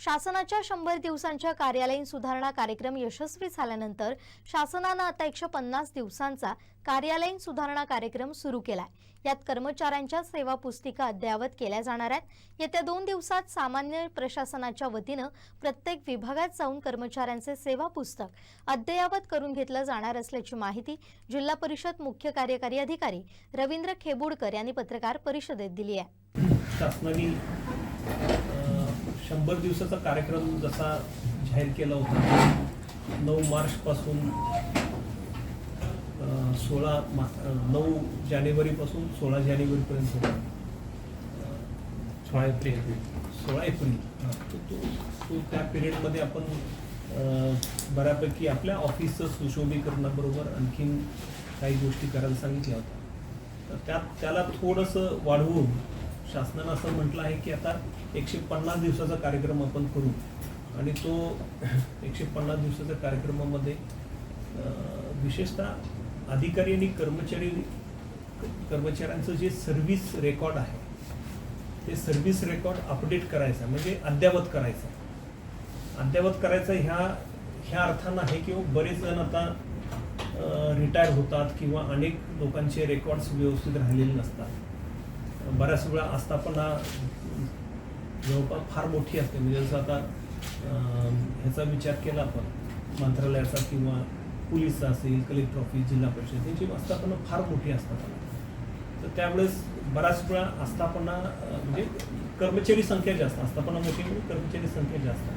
शासनाच्या शंभर दिवसांच्या कार्यालयीन सुधारणा कार्यक्रम यशस्वी झाल्यानंतर शासनानं आता एकशे पन्नास दिवसांचा कार्यालयीन सुधारणा कार्यक्रम सुरू केलाय. यात कर्मचाऱ्यांच्या सेवा पुस्तिका अद्ययावत केल्या जाणार आहेत. येत्या दोन दिवसात सामान्य प्रशासनाच्या वतीनं प्रत्येक विभागात जाऊन कर्मचाऱ्यांचे सेवा पुस्तक अद्ययावत करून घेतलं जाणार असल्याची माहिती जिल्हा परिषद मुख्य कार्यकारी अधिकारी रवींद्र खेबुडकर यांनी पत्रकार परिषदेत दिली आहे. शंभर दिवसाचा कार्यक्रम जसा जाहीर केला होता नऊ मार्चपासून सोळा मा नऊ जानेवारीपासून सोळा जानेवारीपर्यंत होता. सोळा एप्रिल. सोळा एप्रिल. तो तो तो त्या पिरियडमध्ये आपण बऱ्यापैकी आपल्या ऑफिसचं सुशोभीकरणाबरोबर आणखीन काही गोष्टी करायला सांगितल्या होत्या. तर त्यात त्याला थोडंसं वाढवून शासनानं असं म्हटलं आहे की आता एकशे पन्नास दिवसाचा कार्यक्रम आपण करू. आणि तो एकशे पन्नास दिवसाच्या कार्यक्रमामध्ये विशेषतः अधिकारी आणि कर्मचारी कर्मचाऱ्यांचं जे सर्व्हिस रेकॉर्ड आहे ते सर्व्हिस रेकॉर्ड अपडेट करायचं म्हणजे अद्ययावत करायचं अद्ययावत करायचं ह्या ह्या अर्थानं आहे की बरेच जण आता रिटायर होतात किंवा अनेक लोकांचे रेकॉर्ड्स व्यवस्थित राहिलेले नसतात. बऱ्याच वेळा आस्थापना जवळपास फार मोठी असते. म्हणजे जसं आता ह्याचा विचार केला आपण मंत्रालयाचा किंवा पोलीसचा असेल कलेक्टर ऑफिस जिल्हा परिषद यांची आस्थापना फार मोठी असतात. तर त्यावेळेस बऱ्याच वेळा आस्थापना म्हणजे कर्मचारी संख्या जास्त आस्थापना मोठी म्हणजे कर्मचारी संख्या जास्त.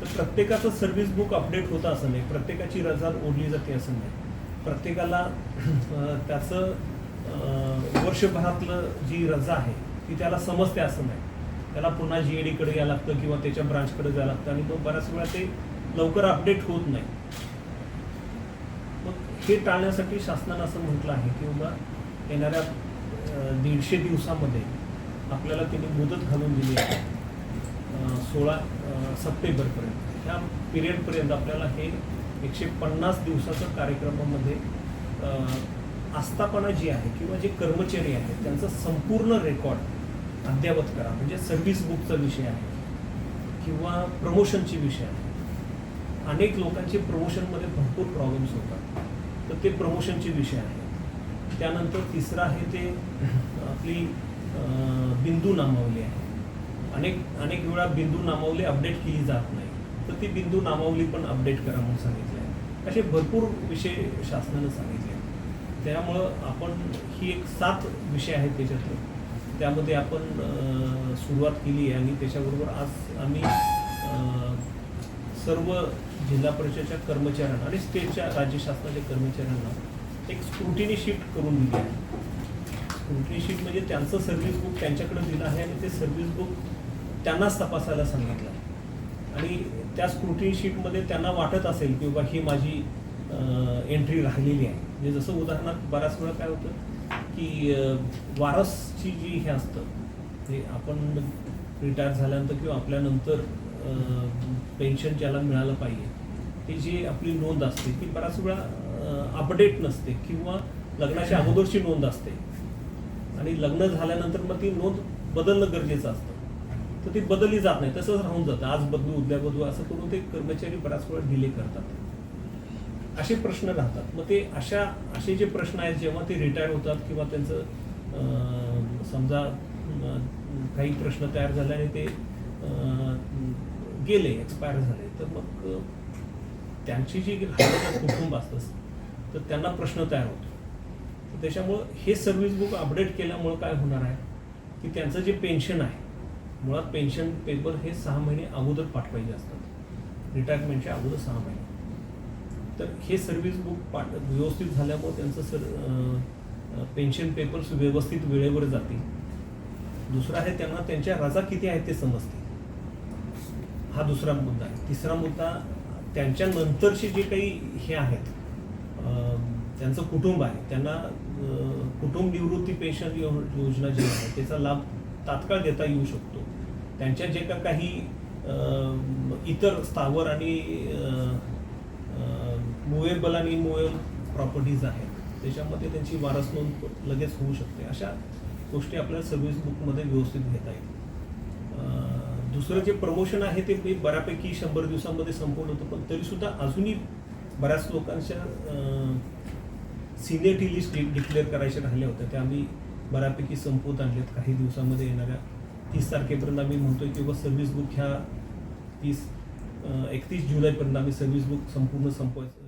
तर प्रत्येकाचं सर्व्हिस बुक अपडेट होतं असं नाही. प्रत्येकाची रजा ओढली जाते असं नाही. प्रत्येकाला त्याचं वर्षभरातलं जी रजा आहे ती त्याला समजते असं नाही. त्याला पुन्हा जी कडे यायला लागतं किंवा त्याच्या ब्रांचकडे जायला लागतं आणि तो बऱ्याच वेळा ते लवकर अपडेट होत नाही. मग हे टाळण्यासाठी शासनानं असं म्हटलं आहे की बाबा येणाऱ्या दीडशे दिवसामध्ये आपल्याला त्यांनी मुदत घालून दिली आहे सोळा सप्टेंबरपर्यंत. ह्या पिरियडपर्यंत आपल्याला हे एकशे पन्नास दिवसाच्या कार्यक्रमामध्ये आस्थापना जी आहे किंवा जे कर्मचारी आहेत त्यांचं संपूर्ण रेकॉर्ड अद्ययावत करा. म्हणजे सर्व्हिस बुकचा विषय आहे किंवा प्रमोशनचे विषय आहे. अनेक लोकांचे प्रमोशनमध्ये भरपूर प्रॉब्लेम्स होतात. तर ते प्रमोशनचे विषय आहे त्यानंतर तिसरं आहे ते आपली बिंदू नामावली आहे. अनेक अनेक वेळा बिंदू नामावली अपडेट केली जात नाही. तर ती बिंदू नामावली पण अपडेट करा म्हणून सांगितले आहे असे भरपूर विषय शासनानं सांगितले आहेत त्यामुळं आपण ही एक सात विषय आहेत त्याच्यातले. त्यामध्ये आपण सुरुवात केली आहे आणि त्याच्याबरोबर आज आम्ही सर्व जिल्हा परिषदेच्या कर्मचाऱ्यांना आणि स्टेटच्या राज्य शासनाच्या कर्मचाऱ्यांना एक स्क्रुटिनी शीट करून दिली आहे. स्क्रुटिनी शीट म्हणजे त्यांचं सर्व्हिस बुक त्यांच्याकडे दिलं आहे आणि ते सर्व्हिस बुक त्यांनाच तपासायला सांगितलं आणि त्या स्क्रुटिनी शीटमध्ये त्यांना वाटत असेल की बाबा ही माझी एंट्री राहिलेली आहे. म्हणजे जसं उदाहरणार्थ बऱ्याच वेळा काय होतं की वारसची जी हे असतं ते आपण रिटायर झाल्यानंतर किंवा आपल्यानंतर पेन्शन ज्याला मिळालं पाहिजे ती जी आपली नोंद असते ती बऱ्याच वेळा अपडेट नसते किंवा लग्नाच्या अगोदरची नोंद असते. आणि लग्न झाल्यानंतर मग ती नोंद बदलणं गरजेचं असतं. तर ती बदलली जात नाही तसंच राहून जातं. आज बदलू उद्या बदलू असं करून ते कर्मचारी बऱ्याच वेळा डिले करतात. असे प्रश्न राहतात. मग ते अशा असे जे प्रश्न आहेत जेव्हा ते रिटायर होतात किंवा त्यांचं समजा काही प्रश्न तयार झाले ते गेले एक्सपायर झाले तर मग त्यांची जी कुटुंब असतं तर त्यांना प्रश्न तयार होतो. तर त्याच्यामुळं हे सर्व्हिस बुक अपडेट केल्यामुळं काय होणार आहे की त्यांचं जे पेन्शन आहे मुळात पेन्शन पेपर हे सहा महिने अगोदर पाठवायचे असतात. रिटायरमेंटच्या अगोदर सहा महिने. तर हे सर्व्हिस बुक पाठ व्यवस्थित झाल्यामुळे त्यांचं सर पेन्शन पेपर्स व्यवस्थित वेळेवर जातील. दुसरं आहे त्यांना त्यांच्या रजा किती आहेत ते समजते हा दुसरा मुद्दा आहे. तिसरा मुद्दा त्यांच्या नंतरचे जे काही हे आहेत त्यांचं कुटुंब आहे त्यांना कुटुंब निवृत्ती पेन्शन यो- योजना जी आहे त्याचा लाभ तात्काळ देता येऊ शकतो. त्यांच्या जे का काही इतर स्थावर आणि मुवेबल आणि मुवेबल प्रॉपर्टीज आहेत. त्याच्यामध्ये त्यांची वारस नोंद लगेच होऊ शकते. अशा गोष्टी आपल्याला सर्व्हिस बुकमध्ये व्यवस्थित घेता येईल. दुसरं जे प्रमोशन आहे ते मी बऱ्यापैकी शंभर दिवसामध्ये संपवलं होतं पण तरीसुद्धा अजूनही बऱ्याच लोकांच्या सिनियरिटी लिस्ट डिक्लेअर करायच्या राहिल्या होत्या. त्या आम्ही बऱ्यापैकी संपवत आणल्यात. काही दिवसामध्ये येणाऱ्या तीस तारखेपर्यंत आम्ही म्हणतोय की बाबा सर्व्हिस बुक ह्या तीस एकतीस जुलैपर्यंत आम्ही सर्व्हिस बुक संपूर्ण संपवायचं